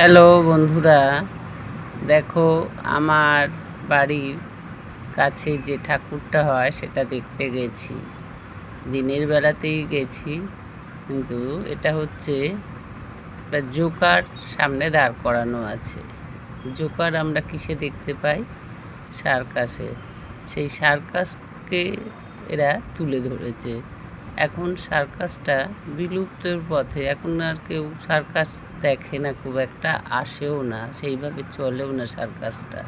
Hello বন্ধুরা, দেখো আমার বাড়ির কাছে যে ঠাকুরটা হয় সেটা দেখতে গেছি। দিনের বেলাতেই গেছি, কিন্তু এটা হচ্ছে একটা জোকার সামনে দাঁড় করানো আছে। জোকার আমরা কিসে দেখতে পাই? সার্কাসে। সেই সার্কাসকে এরা তুলে ধরেছে। এখন সার্কাসটা বিলুপ্তের পথে। এখন আর কেউ সার্কাস দেখে না, খুব একটা আসেও না, সেইভাবে চলেও না সার্কাসটা।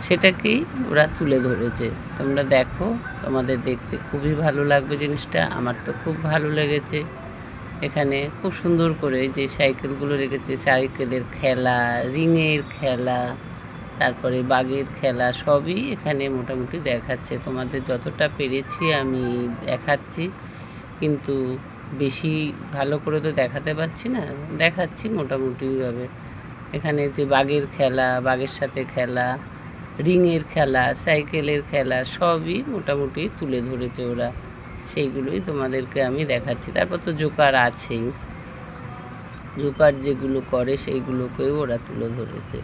সেটাকেই ওরা তুলে ধরেছে। তোমরা দেখো, তোমাদের দেখতে খুবই ভালো লাগবে জিনিসটা। আমার তো খুব ভালো লেগেছে। এখানে খুব সুন্দর করে যে সাইকেলগুলো রেখেছে, সাইকেলের খেলা, রিংয়ের খেলা তারপরে বাঘের খেলা সবই এখানে মোটামুটি দেখাচ্ছে। তোমাদের যতটা পেরেছি আমি দেখাচ্ছি। কিন্তু বেশি ভালো করে তো দেখাতে পারছি না, দেখাচ্ছি মোটামুটিভাবে এখানে যে বাঘের খেলা, বাঘের সাথে খেলা, রিংয়ের খেলা, সাইকেলের খেলা সবই মোটামুটি তুলে ধরেছে ওরা। সেইগুলোই তোমাদেরকে আমি দেখাচ্ছি। তারপর তো জোকার আছেই। জোকার যেগুলো করে সেইগুলোকেও ওরা তুলে ধরেছে।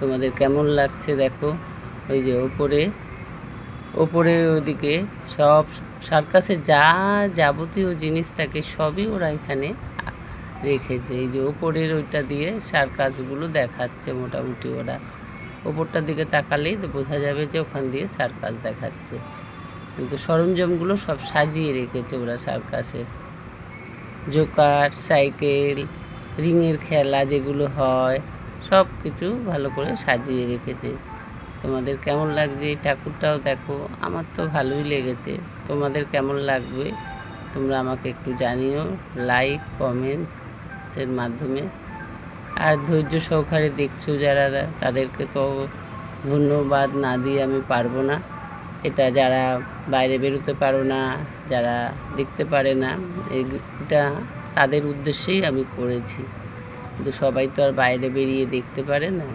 তোমাদের কেমন লাগছে দেখো? ওই যে ওপরে ওপরে ওদিকে সব সার্কাসে যা যাবতীয় জিনিস থাকে সবই ওরা এখানে রেখেছে। এই যে ওপরের ওইটা দিয়ে সার্কাসগুলো দেখাচ্ছে মোটামুটি ওরা। ওপরটার দিকে তাকালেই তো বোঝা যাবে যে ওখান দিয়ে সার্কাস দেখাচ্ছে। কিন্তু সরঞ্জামগুলো সব সাজিয়ে রেখেছে ওরা সার্কাসের জোকার, সাইকেল, রিংয়ের খেলা যেগুলো হয় সব কিছু ভালো করে সাজিয়ে রেখেছে। তোমাদের কেমন লাগছে এই ঠাকুরটাও দেখো। আমার তো ভালোই লেগেছে। তোমাদের কেমন লাগবে তোমরা আমাকে একটু জানিও। লাইক কমেন্টসের মাধ্যমে। আর ধৈর্য সহকারে দেখছ যারা, তাদেরকে তো ধন্যবাদ না দিয়ে আমি পারব না। এটা যারা বাইরে বেরোতে পারো না, যারা দেখতে পারে না এটা তাদের উদ্দেশ্যেই আমি করেছি। কিন্তু সবাই তো আর বাইরে বেরিয়ে দেখতে পারে না।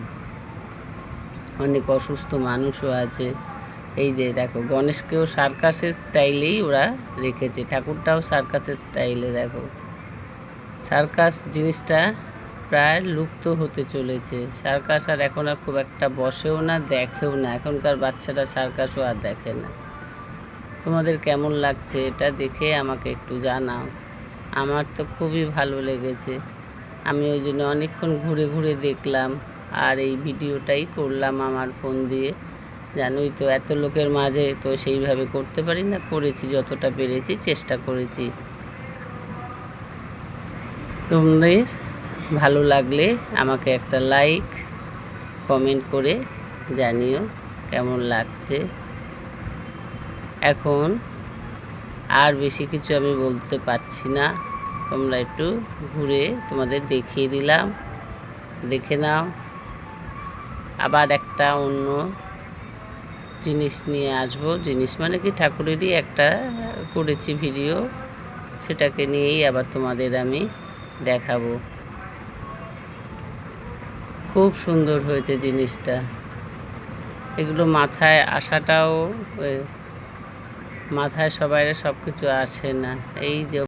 অনেক অসুস্থ মানুষও আছে। এই যে দেখো, গণেশকেও সার্কাসের স্টাইলেই ওরা রেখেছে। ঠাকুরটাও সার্কাসের স্টাইলে, দেখো। সার্কাস জিনিসটা প্রায় লুপ্ত হতে চলেছে। সার্কাস আর এখন আর খুব একটা বসেও না, দেখেও না। এখনকার বাচ্চারা সার্কাসও আর দেখে না। তোমাদের কেমন লাগছে এটা দেখে আমাকে একটু জানাও। আমার তো খুবই ভালো লেগেছে। আমি ওই জন্য অনেকক্ষণ ঘুরে ঘুরে দেখলাম আর এই ভিডিওটাই করলাম আমার ফোন দিয়ে। জানোই তো, এত লোকের মাঝে তো সেইভাবে করতে পারি না, করেছি যতটা পেরেছি, চেষ্টা করেছি। তোমাদের ভালো লাগলে আমাকে একটা লাইক কমেন্ট করে জানিও কেমন লাগছে। এখন আর বেশি কিছু আমি বলতে পারছি না। তোমরা একটু ঘুরে তোমাদের দেখিয়ে দিলাম। দেখে নাও। আবার একটা অন্য জিনিস নিয়ে আসব। জিনিস মানে কি? ঠাকুরেরই একটা করেছি ভিডিও। সেটাকে নিয়েই আবার তোমাদের আমি দেখাবো। খুব সুন্দর হয়েছে জিনিসটা। এগুলো মাথায় আসাটাও মাথায় সবাই সব কিছু আসে না। এই যে